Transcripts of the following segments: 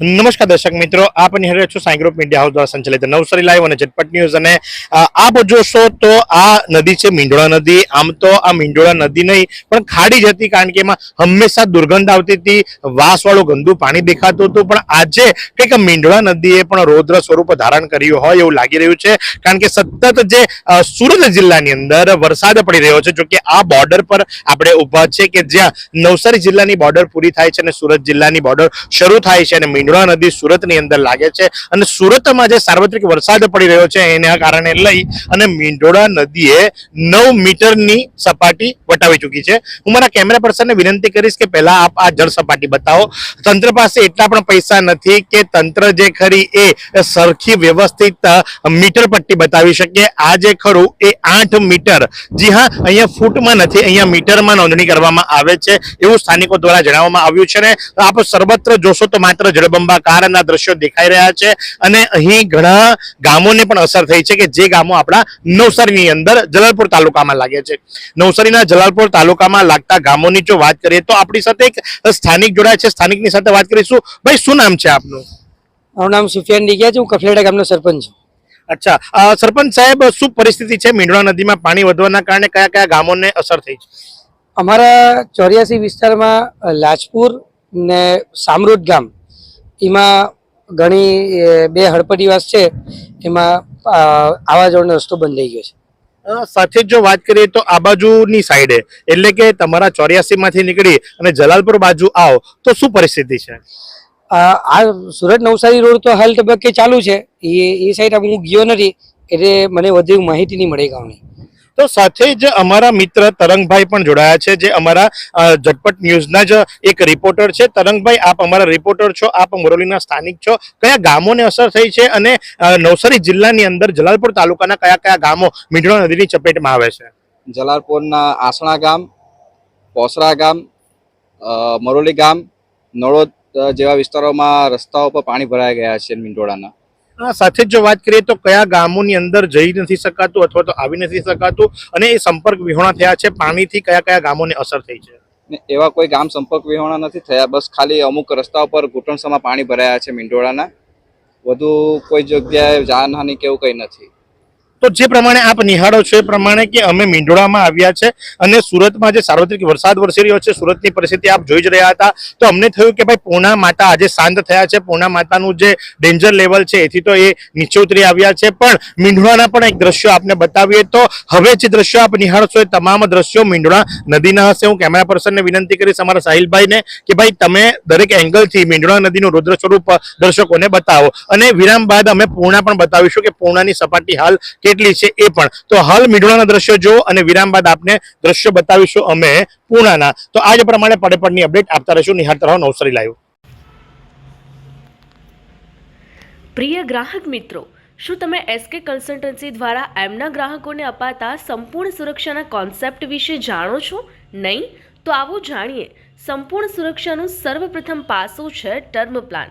નમસ્કાર દર્શક મિત્રો, આપ નિહાળી છો સાંઈ ગ્રુપ મીડિયા હાઉસ દ્વારા સંચાલિત નવસારી લાઈવ અને ઝટપટ ન્યૂઝ. અને આપ જોશો તો આ નદી છે મીંડોળા નદી. આમ તો આ મીંડોળા નદી નહીં, પણ ખાડી જ હતી કારણ કે એમાં હંમેશા દુર્ગંધ આવતી હતી. વાસવાળું ગંદુ પાણી દેખાતું હતું. પણ આજે કંઈક મીંડોળા નદીએ પણ રૌદ્ર સ્વરૂપ ધારણ કર્યું હોય એવું લાગી રહ્યું છે. કારણ કે સતત જે સુરત જિલ્લાની અંદર વરસાદ પડી રહ્યો છે જોકે આ બોર્ડર પર આપણે ઊભા છે કે જ્યાં નવસારી જિલ્લાની બોર્ડર પૂરી થાય છે અને સુરત જિલ્લાની બોર્ડર શરૂ થાય છે અને મીંઢોળા નદી સુરતની અંદર લાગે છે અને સુરતમાં જે સાર્વત્રિક વરસાદ પડી રહ્યો છે એના કારણે લઈ અને મીંઢોળા નદીએ નવ મીટરની સપાટી વટાવી ચૂકી છે. હું મારા કેમેરા પર્સનને વિનંતી કરીશ કે પહેલા આપ આ જળ સપાટી બતાવો. તંત્ર પાસે એટલા પણ પૈસા નથી કે તંત્ર જે ખરી એ સરખી વ્યવસ્થિત મીટર પટ્ટી બતાવી શકે. આ જે ખરું એ આઠ મીટર. જી હા, અહીંયા ફૂટમાં નથી, અહીંયા મીટરમાં નોંધણી કરવામાં આવે છે એવું સ્થાનિકો દ્વારા જણાવવામાં આવ્યું છે ને. આપ સર્વત્ર જોશો તો માત્ર જળબંબાકારના દ્રશ્યો દેખાઈ રહ્યા છે અને અહીં ઘણા ગામોને પણ અસર થઈ છે કે જે ગામો આપણા નવસારીની અંદર જલાલપુર તાલુકામાં લાગે છે. નવસારીના જલાલપુર તાલુકામાં લાગતા ગામોની જો વાત કરીએ તો આપણી સાથે એક સ્થાનિક જોડાય છે. સ્થાનિકની સાથે વાત કરીશું. ભાઈ શું નામ છે આપનું? મારું નામ સુફિયાન ડીગિયા છે. હું કફલેડા ગામનો સરપંચ છું. અચ્છા. સરપંચ સાહેબ શું પરિસ્થિતિ છે? મીંડવા નદીમાં પાણી વધવાના કારણે કયા કયા ગામોને અસર થઈ છે? અમારા ચોર્યાસી વિસ્તારમાં લાજપુર ને સામરૂદ ગામ એમાં ઘણી બે હડપટીવાસ છે એમાં અ, આવા જવાનો રસ્તો બંધ થઈ ગયો છે. સાથે જ જો વાત કરીએ તો આ બાજુની સાઈડે એટલે કે તમારા ચોર્યાસી માંથી નીકળી અને જલાલપુર બાજુ આવો તો શું પરિસ્થિતિ છે? આ સુરત નવસારી રોડ તો હાલ તબક્કે ચાલુ છે. એ એ સાઈડ હું ગયો નથી એટલે મને વધુ માહિતી નહીં મળે ગામની. તો સાથે જ અમારા મિત્ર તરંગભાઈ પણ જોડાયા છે, જે અમારા ઝટપટ ન્યૂઝના જ એક રિપોર્ટર છે. તરંગભાઈ, આપ અમારા રિપોર્ટર છો, આપ મોરલીના સ્થાનિક છો. કયા ગામોને અસર થઈ છે અને નવસારી જિલ્લાની અંદર જલાલપુર તાલુકાના કયા કયા ગામો મીંઢોળા નદીની ચપેટમાં આવે છે? જલાલપુરના આસણા ગામ, પોસરા ગામ મરોલી ગામ, નળોદ જેવા વિસ્તારોમાં રસ્તાઓ પર પાણી ભરાઈ ગયા છે મીંઢોળાના. સાથે જો વાત કરીએ તો કયા ગામોની અંદર જઈ નથી શકાતું અથવા તો આવી નથી શકાતું અને એ સંપર્ક વિહોણા થયા છે? પાણીથી કયા કયા ગામોને અસર થઈ છે? એવા કોઈ ગામ સંપર્ક વિહોણા નથી થયા. બસ ખાલી અમુક રસ્તાઓ પર ઘૂંટણસમાં પાણી ભરાયા છે મીંઢોળાના. વધુ કોઈ જગ્યાએ જાનહાનિ કે એવું કંઈ નથી. તો જે પ્રમાણે આપ નિહાળો છો એ પ્રમાણે કે અમે મીંઢોળામાં આવ્યા છે અને સુરતમાં જે સાર્વત્રિક વરસાદ વરસી રહ્યો છે, સુરતની પરિસ્થિતિ આપ જોઈ જ રહ્યા હતા. તો અમને થયું કે ભાઈ પૂર્ણા માતા આજે શાંત થયા છે. પૂર્ણા માતાનું જે ડેન્જર લેવલ છે, એથી તો એ નીચે ઉતરી આવ્યા છે. પણ મીંઢોળાના પણ એક દ્રશ્યો આપને બતાવીએ તો હવે જે દ્રશ્યો આપ નિહાળશો એ તમામ દ્રશ્યો મીંઢોળા નદીના હશે. હું કેમેરા પર્સનને વિનંતી કરીશ અમારા સાહિલભાઈને કે ભાઈ તમે દરેક એંગલથી મીંઢોળા નદીનું રુદ્ર સ્વરૂપ દર્શકોને બતાવો. અને વિરામ બાદ અમે પૂર્ણા પણ બતાવીશું કે પૂર્ણાની સપાટી હાલ કેટલી છે એ પણ. તો હાલ મીંઢોળાના દ્રશ્યો જો અને વિરામ બાદ આપને દ્રશ્યો બતાવીશું અમે પૂર્ણાના તો આજ પ્રમાણે પડે અપડેટ આપતા રહીશું. નિહાળતા રહો નવસારી લાઈવ. પ્રિય ગ્રાહક મિત્રો, શું તમે એસકે કન્સલ્ટન્સી દ્વારા એમના ગ્રાહકોને અપાતા સંપૂર્ણ સુરક્ષાના કોન્સેપ્ટ વિશે જાણો છો? નહીં? તો આવો જાણીએ. સંપૂર્ણ સુરક્ષાનું સર્વપ્રથમ પાસું છે ટર્મ પ્લાન.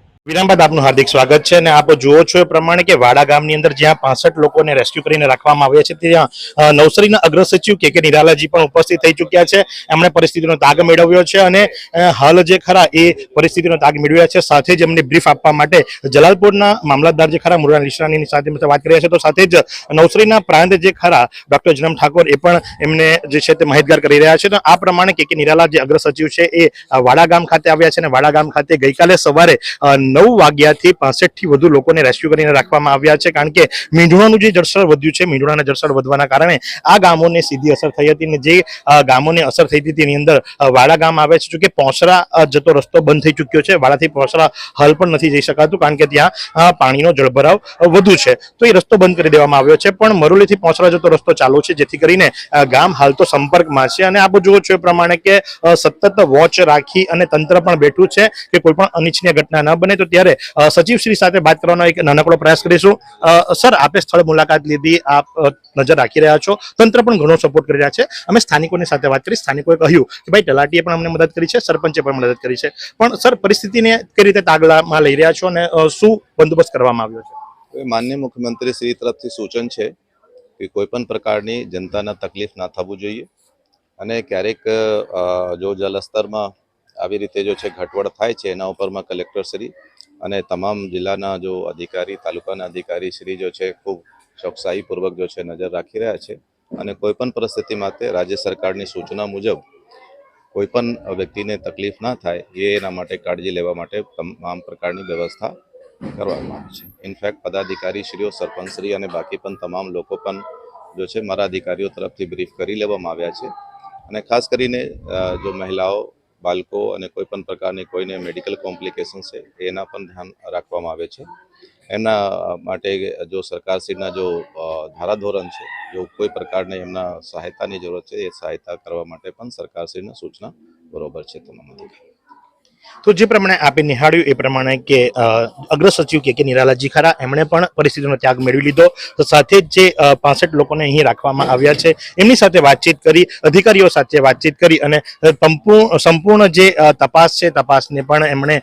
વિરામ બાદ આપનું હાર્દિક સ્વાગત છે અને આપ જુઓ છો એ પ્રમાણે કે વાડા ગામની અંદર જ્યાં પાસઠ લોકોને રેસ્ક્યુ કરીને રાખવામાં આવ્યા છે, ત્યાં નવસારીના અગ્ર સચિવ કે કે નિરાલાજી પણ ઉપસ્થિત થઈ ચૂક્યા છે. એમણે પરિસ્થિતિનો તાગ મેળવ્યો છે અને હાલ જે ખરા એ પરિસ્થિતિનો તાગ મેળવ્યા છે, સાથે જ એમને બ્રીફ આપવા માટે જલાલપુરના મામલતદાર જે ખરા મુરા નિશ્રાની સાથે વાત કરી રહ્યા છે. તો સાથે જ નવસારીના પ્રાંત જે ખરા ડોક્ટર જનમ ઠાકોર એ પણ એમને જે છે તે માહિતગાર કરી રહ્યા છે. તો આ પ્રમાણે કે કે નિરાલા જે અગ્ર સચિવ છે એ વાડા ગામ ખાતે આવ્યા છે અને વાડા ગામ ખાતે ગઈકાલે સવારે નવ વાગ્યાથી પાસઠથી વધુ લોકોને રેસ્ક્યુ કરીને રાખવામાં આવ્યા છે. કારણ કે મીંઢોળાનું જે જળસ્તર વધ્યું છે મીંઢોળાના જળસ્તર વધવાના કારણે આ ગામોને સીધી અસર થઈ હતી અને જે ગામોને અસર થઈ હતી તેની અંદર વાડા ગામ આવે છે. જોકે પોસરા જતો રસ્તો બંધ થઈ ચૂક્યો છે. વાડાથી પોસરા હાલ પણ નથી જઈ શકાતું, કારણ કે ત્યાં પાણીનો જળભરાવ વધુ છે. તો એ રસ્તો બંધ કરી દેવામાં આવ્યો છે. પણ મરોલીથી પોસરા જતો રસ્તો ચાલુ છે, જેથી કરીને ગામ હાલ તો સંપર્કમાં છે. અને આપ જુઓ છો એ પ્રમાણે કે સતત વોચ રાખી અને તંત્ર પણ બેઠું છે કે કોઈ પણ અનિચ્છનીય ઘટના ન બને. તો ત્યારે સચિવશ્રી સાથે વાત કરવાનો એક નાનકડો પ્રયાસ કરીશું. સર, આપે સ્થળ મુલાકાત લીધી, આપ નજર રાખી રહ્યા છો. તંત્ર પણ ઘણો સપોર્ટ કરી રહ્યા છે. અમે સ્થાનિકોની સાથે વાત કરી, સ્થાનિકોએ કહ્યું કે ભાઈ, તલાટીએ પણ અમને મદદ કરી છે, સરપંચે પણ મદદ કરી છે. પણ, સર, પરિસ્થિતિને કઈ રીતે તાગલામાં લઈ રહ્યા છો અને શું બંદોબસ્ત કરવામાં આવ્યો છે? માન્ય મુખ્યમંત્રી શ્રી તરફથી સૂચન છે કે કોઈ પણ પ્રકારની જનતાના તકલીફ ના થવું જોઈએ અને ક્યારેક જો જલસ્તરમાં આવી રીતે જો છે ઘટવડ થાય છે, એના ઉપરમાં કલેક્ટર શ્રી અને તમામ જિલ્લાના જો અધિકારી, તાલુકાના અધિકારી શ્રી જો છે, ખૂબ ચોકસાઈપૂર્વક જો છે, નજર રાખી રહ્યા છે અને કોઈ પણ પરિસ્થિતિ માટે રાજ્ય સરકારની સૂચના મુજબ કોઈ પણ વ્યક્તિને તકલીફ ના થાય એ એના માટે કાળજી લેવા માટે તમામ પ્રકારની વ્યવસ્થા કરવામાં આવે છે. ઇનફેક્ટ પદાધિકારી શ્રીઓ સરપંચ અને બાકી પણ તમામ લોકો પણ જો છે, મારા અધિકારીઓ તરફથી બ્રીફ કરી લેવામાં આવ્યા છે અને ખાસ કરીને જો મહિલાઓ બાળકો અને કોઈ પણ પ્રકારની કોઈને મેડિકલ કોમ્પ્લિકેશન છે, એના પણ ધ્યાન રાખવામાં આવે છે. એના માટે જો સરકારશ્રીના જો ધારાધોરણ છે, જો કોઈ પ્રકારની એમના સહાયતાની જરૂરત છે, એ સહાયતા કરવા માટે પણ સરકારશ્રીના સૂચના બરોબર છે. તમામ અધિકારી તો જે પ્રમાણે આપે નિહાળ્યું એ પ્રમાણે કે અગ્ર સચિવ કે કે નિરાલાજી ખરા, એમણે પણ પરિસ્થિતિનો ત્યાગ મેળવી લીધો. સાથે જ જે પાસઠ લોકોને અહીં રાખવામાં આવ્યા છે, એમની સાથે વાતચીત કરી, અધિકારીઓ સાથે વાતચીત કરી અને સંપૂર્ણ સંપૂર્ણ જે તપાસ છે, તપાસને પણ એમણે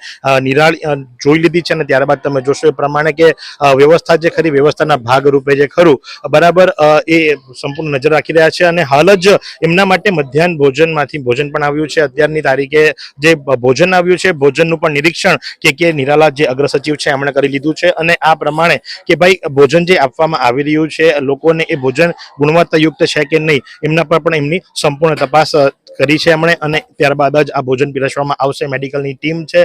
નિરાળ જોઈ લીધી છે અને ત્યારબાદ તમે જોશો એ પ્રમાણે કે વ્યવસ્થા જે ખરી, વ્યવસ્થાના ભાગરૂપે જે ખરું, બરાબર એ સંપૂર્ણ નજર રાખી રહ્યા છે અને હાલ જ એમના માટે મધ્યાહન ભોજનમાંથી ભોજન પણ આવ્યું છે. અત્યારની તારીખે જે ભોજન આવ્યું છે ભોજનનું પણ નિરીક્ષણ કે કે નિરાલા જે અગ્ર સચિવ છે એમણે કરી લીધું છે અને આ પ્રમાણે કે ભાઈ ભોજન જે આપવામાં આવી રહ્યું છે લોકોને એ ભોજન ગુણવત્તાયુક્ત છે કે નહીં એમના પર પણ એમની સંપૂર્ણ તપાસ કરી છે એમણે અને ત્યારબાદ જ આ ભોજન પીરસવામાં આવશે. મેડિકલની ટીમ છે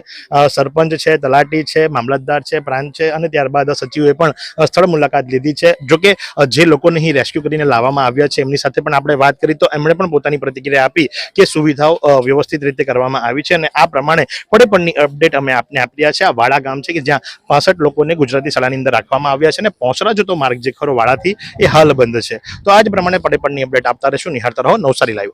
સરપંચ છે, તલાટી છે, મામલતદાર છે, પ્રાંત છે અને ત્યારબાદ સચિવે પણ સ્થળ મુલાકાત લીધી છે. જોકે જે લોકોને અહીં રેસ્ક્યુ કરીને લાવવામાં આવ્યા છે એમની સાથે પણ આપણે વાત કરી, તો એમણે પણ પોતાની પ્રતિક્રિયા આપી કે સુવિધાઓ વ્યવસ્થિત રીતે કરવામાં આવી છે અને આ પ્રમાણે પડેપણની અપડેટ અમે આપને આપી છે આ વાડા ગામ છે કે જ્યાં પાસઠ લોકોને ગુજરાતી શાળાની અંદર રાખવામાં આવ્યા છે અને પોસરા જતો માર્ગ જે ખરો વાડાથી એ હાલ બંધ છે. તો આજ પ્રમાણે પડેપણની અપડેટ આપતા રહેશું. નિહાળતા રહો. નવસારી લાઈવ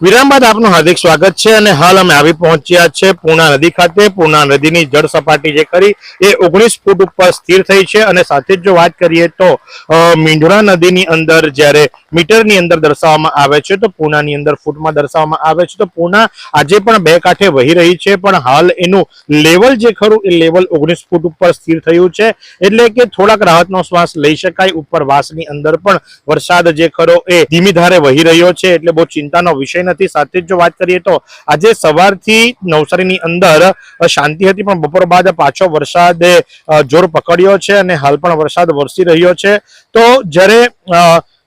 વિરામ બાદ આપનું હાર્દિક સ્વાગત છે અને હાલ અમે આવી પહોંચ્યા છે પૂર્ણા નદી ખાતે. પૂર્ણા નદીની જળ સપાટી જે કરી એ ઓગણીસ ફૂટ ઉપર સ્થિર થઈ છે. અને સાથે જ જો વાત કરીએ તો અ, નદીની અંદર જ્યારે મીટરની અંદર દર્શાવવામાં આવે છે તો પૂનાની અંદર ફૂટમાં દર્શાવવામાં આવે છે તો પૂના આજે પણ બે કાંઠે વહી રહી છે પણ હાલ એનું લેવલ જે ખરું એ લેવલ ઓગણીસ ફૂટ ઉપર સ્થિર થયું છે. એટલે કે થોડાક રાહતનો શ્વાસ લઈ શકાય ઉપર વાસની અંદર પણ વરસાદ જે ખરો એ ધીમી ધારે વહી રહ્યો છે એટલે બહુ ચિંતાનો વિષય નથી. સાથે જ વાત કરીએ તો આજે સવારથી નવસારીની અંદર શાંતિ હતી પણ બપોર બાદ પાછો વરસાદે જોર પકડ્યો છે અને હાલ પણ વરસાદ વરસી રહ્યો છે. તો જ્યારે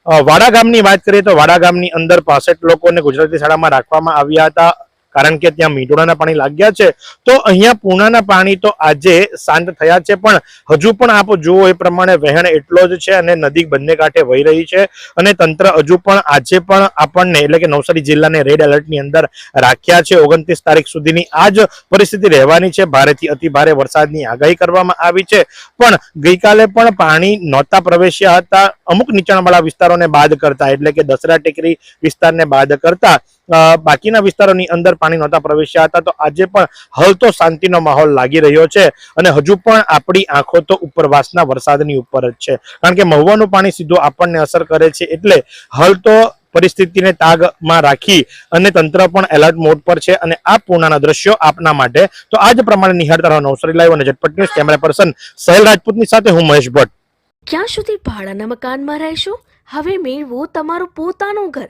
વાડા ગામની વાત કરીએ તો વાડા ગામની અંદર પાસઠ લોકોને ગુજરાતી શાળામાં રાખવામાં આવ્યા હતા. કારણ કે ત્યાં મીંડોળાના પાણી લાગ્યા છે. તો અહીંયા પૂર્ણાના પાણી તો આજે શાંત થયા છે, પણ હજુ પણ આપ જુઓ એ પ્રમાણે વહેણ એટલો જ છે અને નદી બંને કાંઠે વહી રહી છે અને તંત્ર હજુ પણ આજે પણ આપણને એટલે કે નવસારી જિલ્લાને રેડ એલર્ટની અંદર રાખ્યા છે. ઓગણત્રીસ તારીખ સુધીની આ જ પરિસ્થિતિ રહેવાની છે. ભારેથી અતિ ભારે વરસાદની આગાહી કરવામાં આવી છે. પણ ગઈકાલે પણ પાણી નહોતા પ્રવેશ્યા હતા. અમુક નીચાણવાળા વિસ્તારોને બાદ કરતા, એટલે કે દસરા ટેકરી વિસ્તારને બાદ કરતા બાકીના વિસ્તારોની અંદર પાણી નહોતા પ્રવેશ્યા હતા. તો આજે પણ હાલ તો શાંતિનો માહોલ લાગી રહ્યો છે અને હજુ પણ આપણી આંખો તો ઉપરવાસના વરસાદની ઉપર જ છે. કારણ કે મહુવાનું પાણી સીધું આપણને અસર કરે છે એટલે હાલ તો પરિસ્થિતિને તાગમાં રાખી અને તંત્ર પણ એલર્ટ મોડ પર છે અને આ પૂર્ણના દ્રશ્યો આપના માટે. તો આ જ પ્રમાણે નિહાળતા રહો નવસારી લાઈવ અને ઝટપટ ન્યૂઝ કેમેરા પર્સન સહેલ રાજપૂતની સાથે હું મહેશ ભટ્ટ. ક્યાં સુધી ભાડાના મકાનમાં રહેશો? હવે મેળવો તમારું પોતાનું ઘર.